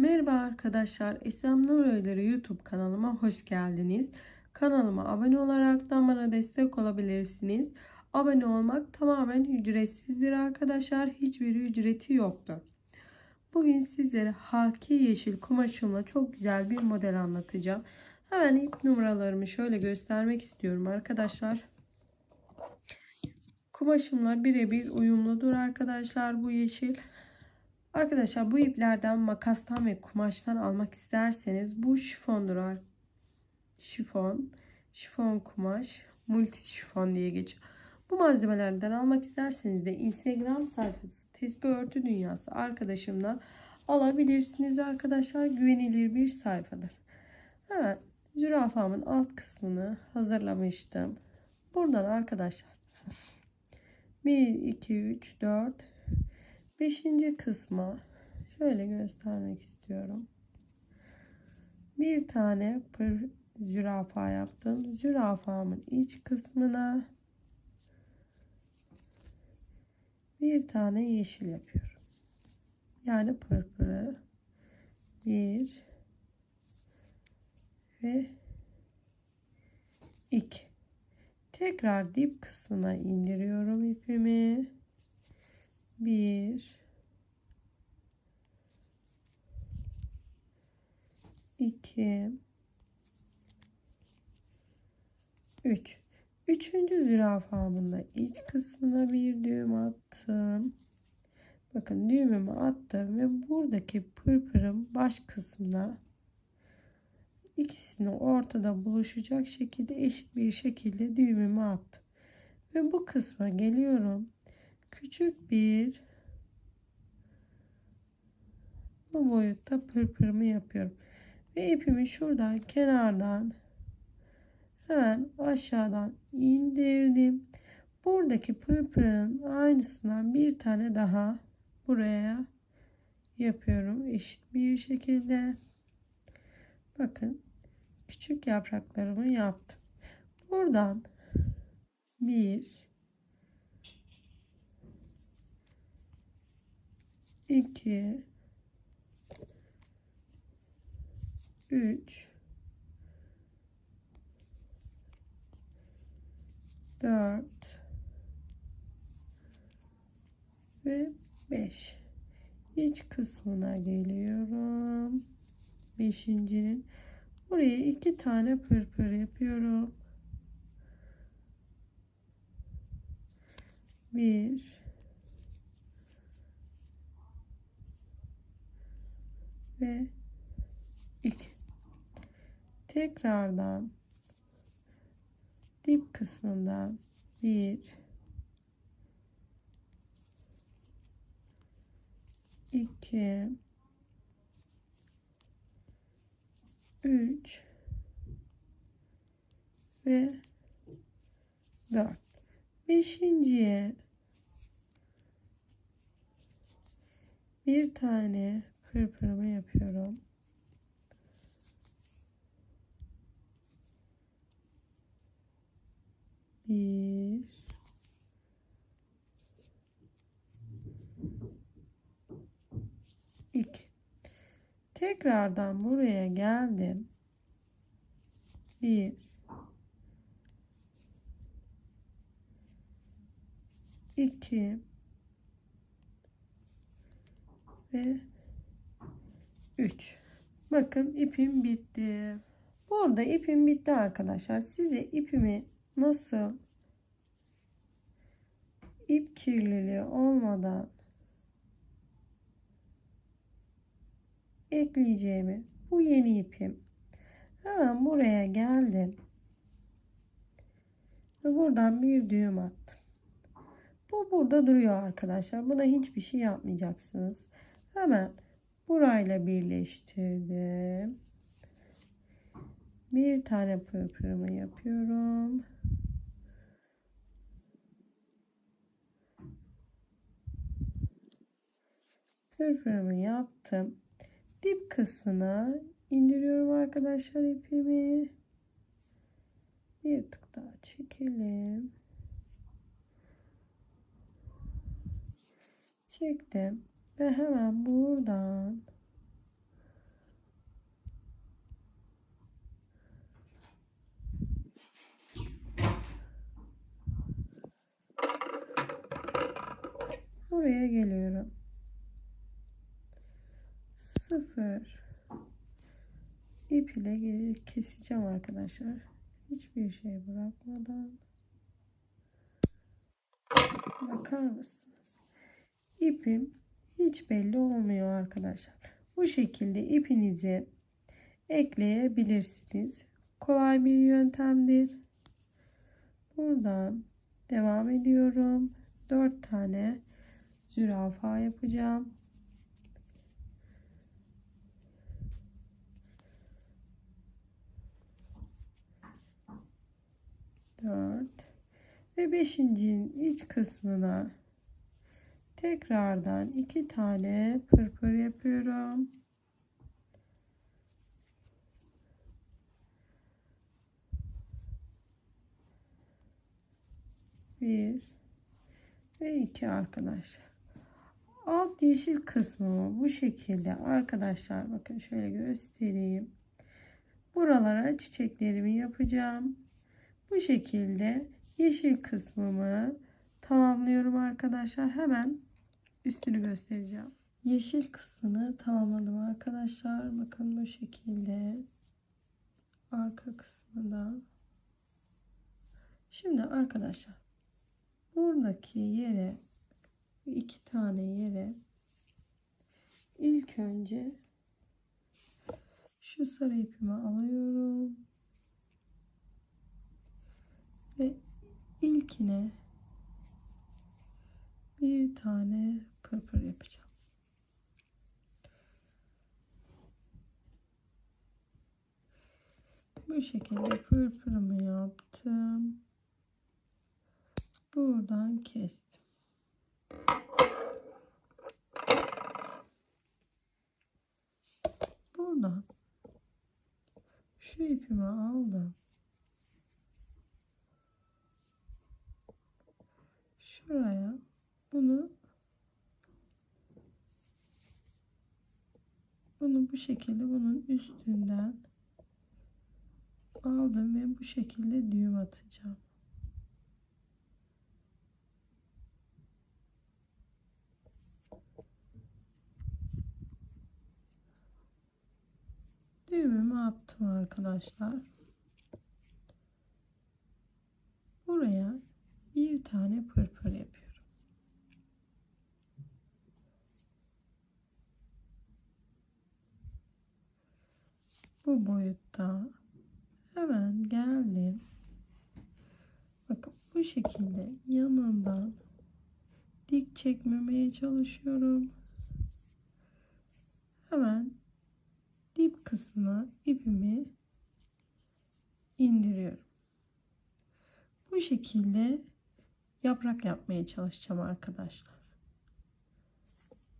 Merhaba arkadaşlar, Esem Nur Öyleri YouTube kanalıma hoş geldiniz. Kanalıma abone olarak da bana destek olabilirsiniz. Abone olmak tamamen ücretsizdir arkadaşlar. Hiçbir ücreti yoktur. Bugün sizlere haki yeşil kumaşımla çok güzel bir model anlatacağım. Hemen ip numaralarımı şöyle göstermek istiyorum arkadaşlar. Kumaşımla birebir uyumludur arkadaşlar bu yeşil. Arkadaşlar bu iplerden makastan ve kumaştan almak isterseniz bu şifondur. Şifon, şifon kumaş, multi şifon diye geçiyor. Bu malzemelerden almak isterseniz de Instagram sayfası Tesbih Örtü Dünyası arkadaşımdan alabilirsiniz arkadaşlar. Güvenilir bir sayfadır. Hemen zürafamın alt kısmını hazırlamıştım. Buradan arkadaşlar 1, 2, 3, 4, Beşinci kısma şöyle göstermek istiyorum. Bir tane pır zürafa yaptım. Zürafamın iç kısmına bir tane yeşil yapıyorum. Yani pırpırı bir ve iki. Tekrar dip kısmına indiriyorum ipimi. 1 2 3 Üçüncü zürafamın da iç kısmına bir düğüm attım. Bakın düğümümü attım ve buradaki pırpırın baş kısmına ikisini ortada buluşacak şekilde eşit bir şekilde düğümümü attım. Ve bu kısma geliyorum küçük bir bu boyutta pırpırımı yapıyorum. Ve ipimi şuradan kenardan hemen aşağıdan indirdim. Buradaki pırpırın aynısından bir tane daha buraya yapıyorum. Eşit bir şekilde. Bakın küçük yapraklarımı yaptım. Buradan bir 2 3 4 ve 5 iç kısmına geliyorum. Beşincinin. Buraya iki tane pırpır yapıyorum. Bir ve 2 tekrardan dip kısmından 1 2 3 ve 4 beşinciye bir tane pırpırımı yapıyorum. Bir. iki. Tekrardan buraya geldim. Bir. iki ve 3. Bakın ipim bitti. Burada ipim bitti arkadaşlar. Size ipimi nasıl ip kirliliği olmadan ekleyeceğimi bu yeni ipim. Hemen buraya geldim. Ve buradan bir düğüm attım. Bu burada duruyor arkadaşlar. Buna hiçbir şey yapmayacaksınız. Hemen burayla birleştirdim. Bir tane pırpırımı yapıyorum. Pırpırımı yaptım. Dip kısmına indiriyorum arkadaşlar ipimi. Bir tık daha çekelim. Çektim. Ve hemen buradan buraya geliyorum. Sıfır ip ile keseceğim arkadaşlar. Hiçbir şey bırakmadan. Bakar mısınız? İpim hiç belli olmuyor arkadaşlar. Bu şekilde ipinizi ekleyebilirsiniz. Kolay bir yöntemdir. Buradan devam ediyorum. 4 tane zürafa yapacağım. Dört ve beşincinin iç kısmına tekrardan iki tane pırpır yapıyorum. Bir ve iki arkadaşlar. Alt yeşil kısmı bu şekilde arkadaşlar bakın şöyle göstereyim. Buralara çiçeklerimi yapacağım. Bu şekilde yeşil kısmımı tamamlıyorum arkadaşlar. Hemen üstünü göstereceğim. Yeşil kısmını tamamladım arkadaşlar. Bakın bu şekilde arka kısmında. Şimdi arkadaşlar buradaki yere iki tane yere ilk önce şu sarı ipimi alıyorum ve ilkine bir tane pırpır yapacağım. Bu şekilde pırpırımı yaptım. Buradan kestim. Buradan şu ipimi aldım. Şuraya bunu bunu bu şekilde bunun üstünden aldım ve bu şekilde düğüm atacağım. Düğümümü attım arkadaşlar. Buraya bir tane pırpır yapıyorum. Bu boyutta hemen geldim. Bakın bu şekilde yanından dik çekmemeye çalışıyorum. Hemen dip kısmına ipimi indiriyorum. Bu şekilde yaprak yapmaya çalışacağım arkadaşlar.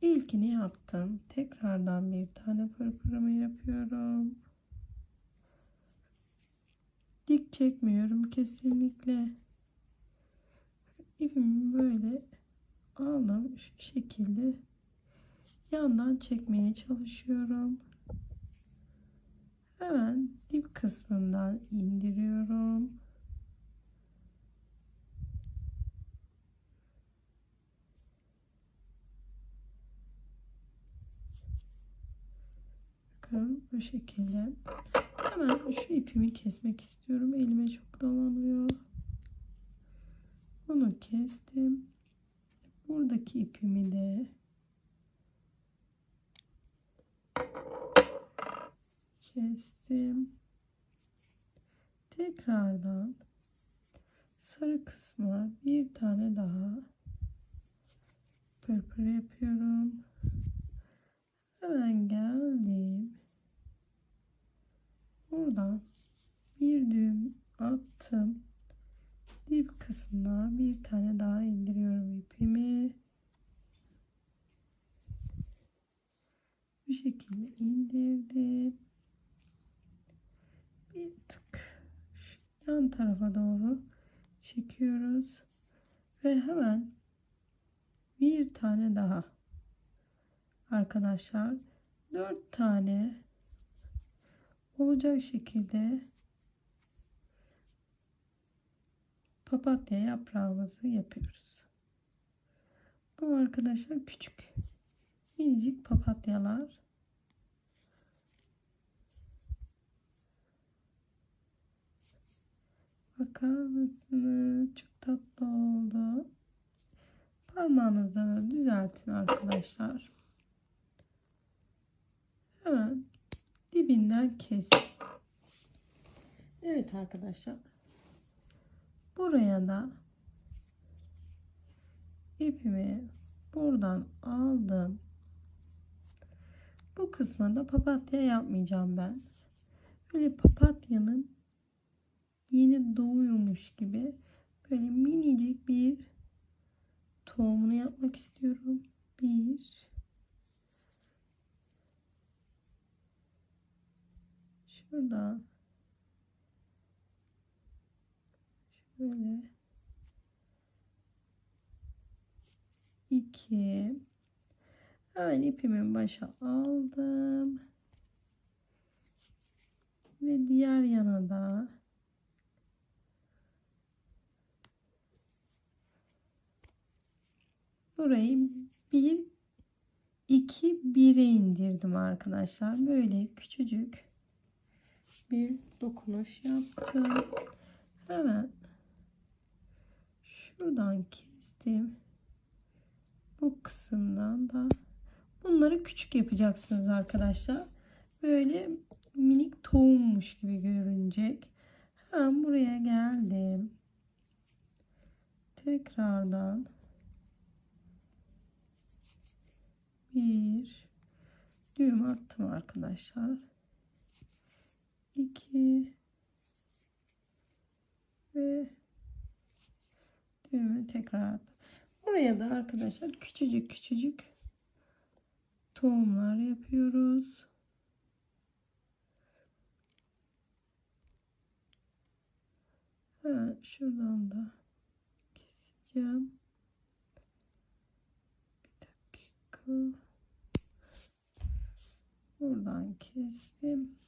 İlkini yaptım. Tekrardan bir tane pırpırımı yapıyorum. Dik çekmiyorum kesinlikle. İpimi böyle aldım şu şekilde yandan çekmeye çalışıyorum. Hemen dip kısmından indiriyorum. Bakın bu şekilde. Hemen şu ipimi kesmek istiyorum. Elime çok dolanıyor. Bunu kestim. Buradaki ipimi de kestim. Tekrardan sarı kısma bir tane daha pırpır yapıyorum. Hemen geldim. Buradan bir düğüm attım. Dip kısmına bir tane daha indiriyorum ipimi. Bu şekilde indirdim. Bir tık yan tarafa doğru çekiyoruz. Ve hemen bir tane daha arkadaşlar dört tane olacak şekilde papatya yaprağımızı yapıyoruz. Bu arkadaşlar küçük. Minicik papatyalar. Bakar mısınız? Çok tatlı oldu. Parmağınızla düzeltin arkadaşlar. Hemen dibinden kes. Evet arkadaşlar. Buraya da ipimi buradan aldım. Bu kısma da papatya yapmayacağım ben. Böyle papatyanın yeni doğuyormuş gibi böyle minicik bir tohumunu yapmak istiyorum. Bir şuradan şöyle. İki. Hemen ipimin başa aldım. Ve diğer yana da burayı bir iki bire indirdim arkadaşlar. Böyle küçücük bir dokunuş yaptım. Hemen şuradan kestim. Bu kısımdan da bunları küçük yapacaksınız arkadaşlar. Böyle minik tohummuş gibi görünecek. Hemen buraya geldim. Tekrardan bir düğüm attım arkadaşlar 2 ve düğümü tekrar. Buraya da arkadaşlar küçücük küçücük tohumlar yapıyoruz. Hemen şuradan da keseceğim. Bir dakika. Buradan kestim.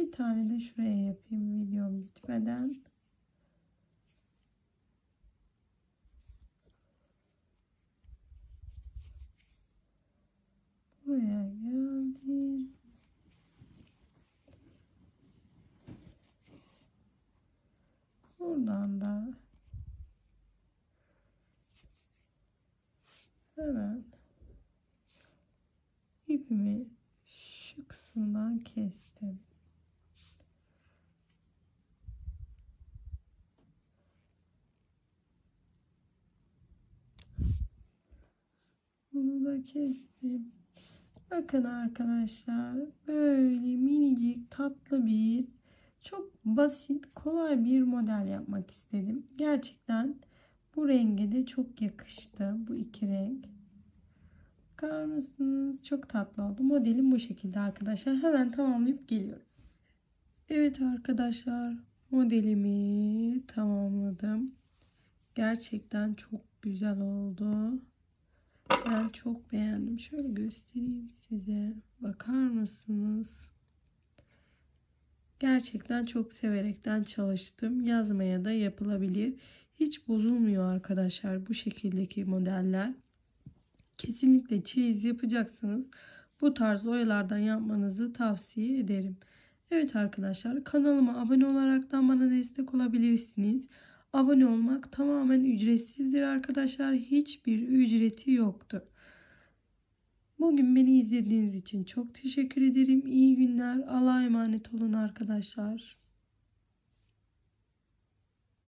Bir tane de şuraya yapayım videom bitmeden. Buraya geldim. Buradan da hemen ipimi şu kısımdan kestim. Da kestim. Bakın arkadaşlar böyle minicik tatlı bir çok basit kolay bir model yapmak istedim. Gerçekten bu renge de çok yakıştı bu iki renk. Bakar mısınız? Çok tatlı oldu. Modelim bu şekilde arkadaşlar. Hemen tamamlayıp geliyorum. Evet arkadaşlar modelimi tamamladım. Gerçekten çok güzel oldu. Ben çok beğendim. Şöyle göstereyim size. Bakar mısınız? Gerçekten çok severekten çalıştım. Yazmaya da yapılabilir. Hiç bozulmuyor arkadaşlar bu şekildeki modeller. Kesinlikle çeyiz yapacaksınız. Bu tarz oyalardan yapmanızı tavsiye ederim. Evet arkadaşlar kanalıma abone olaraktan bana destek olabilirsiniz. Abone olmak tamamen ücretsizdir arkadaşlar. Hiçbir ücreti yoktur. Bugün beni izlediğiniz için çok teşekkür ederim. İyi günler. Allah'a emanet olun arkadaşlar.